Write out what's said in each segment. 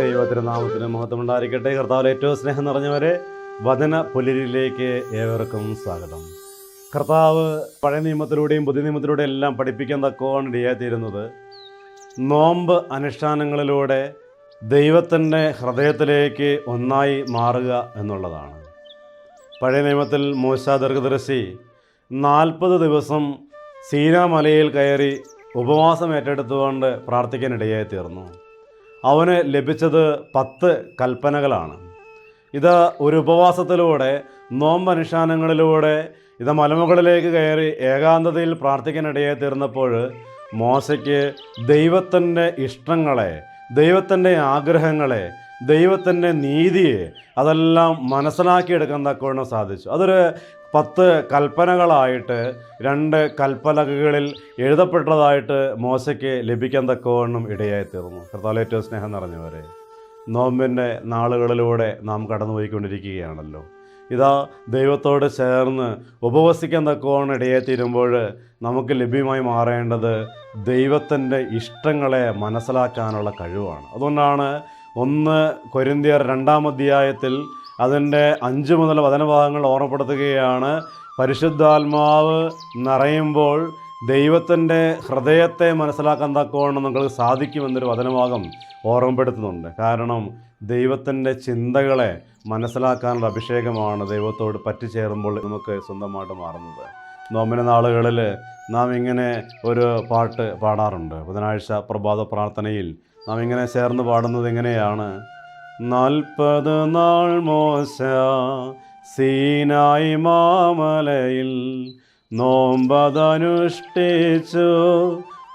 ദൈവത്തിന് നാമത്തിന് മഹത്വം ഉണ്ടായിരിക്കട്ടെ കർത്താവിൽ ഏറ്റവും സ്നേഹം നിറഞ്ഞവരെ വചന പുലരിയിലേക്ക് ഏവർക്കും സ്വാഗതം. കർത്താവ് പഴയ നിയമത്തിലൂടെയും പുതിയ നിയമത്തിലൂടെയും എല്ലാം പഠിപ്പിക്കാൻ തക്കോണം ഇടയായിത്തീരുന്നത് നോമ്പ് അനുഷ്ഠാനങ്ങളിലൂടെ ദൈവത്തിന്റെ ഹൃദയത്തിലേക്ക് ഒന്നായി മാറുക എന്നുള്ളതാണ്. പഴയ നിയമത്തിൽ മൂശ ദീർഘദർശി നാൽപ്പത് ദിവസം സീനാമലയിൽ കയറി ഉപവാസം ഏറ്റെടുത്തുകൊണ്ട് പ്രാർത്ഥിക്കാൻ ഇടയായി തീർന്നു അവന് ലഭിച്ചത് പത്ത് കൽപ്പനകളാണ്. ഇത് ഒരു ഉപവാസത്തിലൂടെ നോമ്പനുഷ്ഠാനങ്ങളിലൂടെ ഇത് മലമുകളിലേക്ക് കയറി ഏകാന്തതയിൽ പ്രാർത്ഥിക്കാനിടയെ തീർന്നപ്പോൾ മോശയ്ക്ക് ദൈവത്തിന്റെ ഇഷ്ടങ്ങളെ ദൈവത്തിന്റെ ആഗ്രഹങ്ങളെ ദൈവത്തിന്റെ നീതിയെ അതെല്ലാം മനസ്സിലാക്കിയെടുക്കാൻ തക്കവണ്ണം സാധിച്ചു. അതൊരു പത്ത് കൽപ്പനകളായിട്ട് രണ്ട് കൽപ്പലകകളിൽ എഴുതപ്പെട്ടതായിട്ട് മോശയ്ക്ക് ലഭിക്കാൻ തക്കവണ്ണം ഇടയായി തീർന്നു. കർത്താവ് ഏറ്റവും സ്നേഹം നിറഞ്ഞവരെ നോമ്പിന്റെ നാളുകളിലൂടെ നാം കടന്നുപോയിക്കൊണ്ടിരിക്കുകയാണല്ലോ. ഇതാ ദൈവത്തോട് ചേർന്ന് ഉപവസിക്കാൻ തക്കവണ്ണം ഇടയായി തീരുമ്പോൾ നമുക്ക് ലഭ്യമായി മാറേണ്ടത് ദൈവത്തിന്റെ ഇഷ്ടങ്ങളെ മനസ്സിലാക്കാനുള്ള കഴിവാണ്. അതുകൊണ്ടാണ് ഒന്ന് കൊരിന്തിയർ രണ്ടാം അധ്യായത്തിൽ അതിന്റെ അഞ്ച് മുതൽ വചനഭാഗങ്ങൾ ഓർമ്മപ്പെടുത്തുകയാണ്. പരിശുദ്ധാത്മാവ് നിറയുമ്പോൾ ദൈവത്തിന്റെ ഹൃദയത്തെ മനസ്സിലാക്കാൻ തക്കവണ്ണം നിങ്ങൾക്ക് സാധിക്കുമെന്നൊരു വചനഭാഗം ഓർമ്മപ്പെടുത്തുന്നുണ്ട്. കാരണം ദൈവത്തിന്റെ ചിന്തകളെ മനസ്സിലാക്കാനുള്ള അഭിഷേകമാണ് ദൈവത്തോട് പറ്റിച്ചേരുമ്പോൾ നമുക്ക് സ്വന്തമായിട്ട് മാറുന്നത്. നോമിന നാളുകളിൽ നാം ഇങ്ങനെ ഒരു പാട്ട് പാടാറുണ്ട്. ബുധനാഴ്ച പ്രഭാത പ്രാർത്ഥനയിൽ നാം ഇങ്ങനെ ചേർന്ന് പാടുന്നത് എങ്ങനെയാണ്? നാൽപ്പത് നാൾ മോശ സീനായി മാമലയിൽ നോമ്പതനുഷ്ഠിച്ചു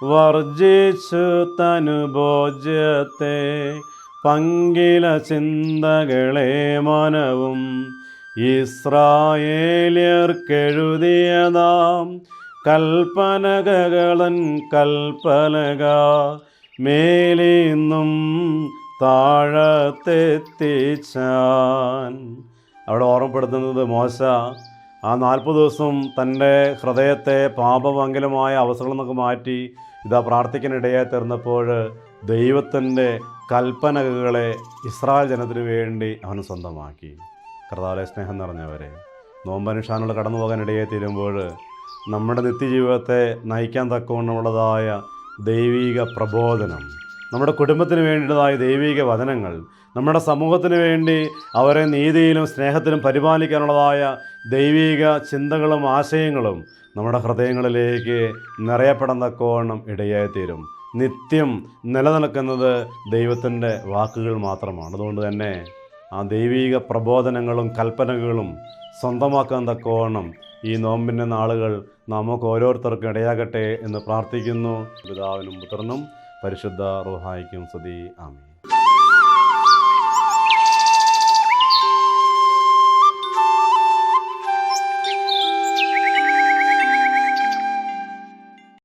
വർജിച്ചു തനുഭോജ്യത്തെ പങ്കില ചിന്തകളെ മനവും ഇസ്രായേലിയർക്കെഴുതിയതാം കൽപ്പനകളൻ കൽപ്പനക മേലിന്നും താഴത്തെത്തിച്ചാൻ. അവിടെ ഓർമ്മപ്പെടുത്തുന്നത് മോശ ആ നാൽപ്പത് ദിവസം തന്റെ ഹൃദയത്തെ പാപമംഗലമായ അവസരങ്ങളിൽ നിന്നൊക്കെ മാറ്റി ഇതാ പ്രാർത്ഥിക്കാനിടയായി തീർന്നപ്പോൾ ദൈവത്തിന്റെ കൽപ്പനകളെ ഇസ്രായേൽ ജനത്തിന് വേണ്ടി അവൻ സ്വന്തമാക്കി. കർത്താവിലെ സ്നേഹം നിറഞ്ഞവരെ നോമ്പനുഷ്ഠാനങ്ങൾ കടന്നു പോകാനിടയായി തീരുമ്പോൾ നമ്മുടെ നിത്യജീവിതത്തെ നയിക്കാൻ തക്കവണ്ണമുള്ളതായ ദൈവിക പ്രബോധനം. നമ്മുടെ കുടുംബത്തിന് വേണ്ടിയതായ ദൈവിക വചനങ്ങൾ നമ്മുടെ സമൂഹത്തിന് വേണ്ടി അവരെ നീതിയിലും സ്നേഹത്തിലും പരിപാലിക്കാനുള്ളതായ ദൈവിക ചിന്തകളും ആശയങ്ങളും നമ്മുടെ ഹൃദയങ്ങളിലേക്ക് നിറയപ്പെടാൻ തക്കവണ്ണം ഇടയായിത്തീരും. നിത്യം നിലനിൽക്കുന്നത് ദൈവത്തിന്റെ വാക്കുകൾ മാത്രമാണ്. അതുകൊണ്ട് തന്നെ ആ ദൈവിക പ്രബോധനങ്ങളും കൽപ്പനകളും സ്വന്തമാക്കാൻ തക്കവണ്ണം ഈ നോമ്പിന്റെ നാളുകൾ നമുക്ക് ഓരോരുത്തർക്കും ഇടയാകട്ടെ എന്ന് പ്രാർത്ഥിക്കുന്നു. പിതാവിനും പുത്രനും പരിശുദ്ധ റുഹായിക്കും സ്തുതി ആമീൻ.